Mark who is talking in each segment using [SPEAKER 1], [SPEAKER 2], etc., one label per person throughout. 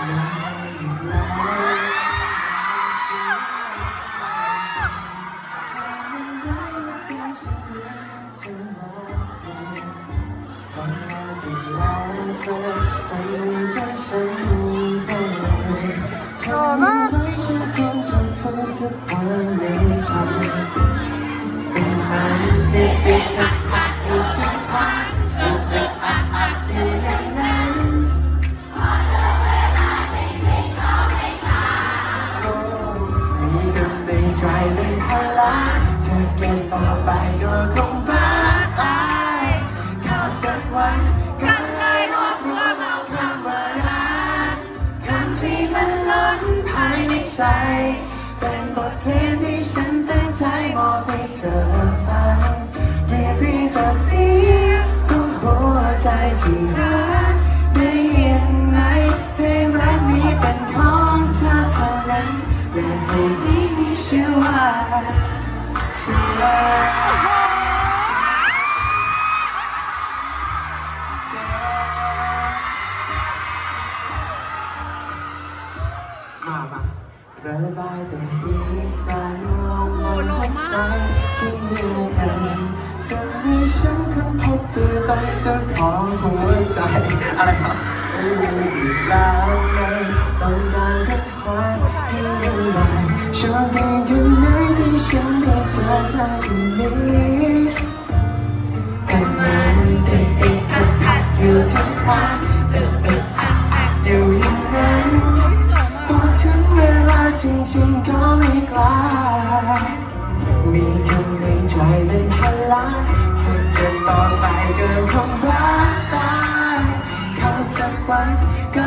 [SPEAKER 1] 啦啦 มีคำในใจเป็นพลังเธอเก็บต่อไปก็คงบ้าตายข้าสักวันก็เลยรวบรวมเอาคำว่ารักคำที่มันล้นภายในใจ เป็นบทเพลงที่ฉันตั้งใจบอกให้เธอฟังเรียบเรียงจากเสียงของหัวใจที่รัก ระบายแต่สีสันลงบนหัวใจที่เหมือนกันจะให้ฉันค้นพบตัวตนเจ้าของหัวใจ อะไรครับไม่มีอีกแล้วเลยต้องการค้นหาให้ยังไงชอบได้ยัง ได้เจอเธอคนนี้แต่มันติดติดขัดขัดอยู่ที่หัวอึดอึดอัดอัดอยู่อย่างนั้นพอถึงเวลาจริงๆก็ไม่กล้ามีคำในใจเป็นพันล้านถ้าเกิดต่อไปก็คงบ้าตายเขาสักวันก็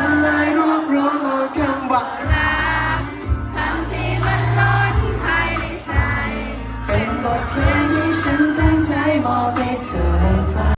[SPEAKER 1] So.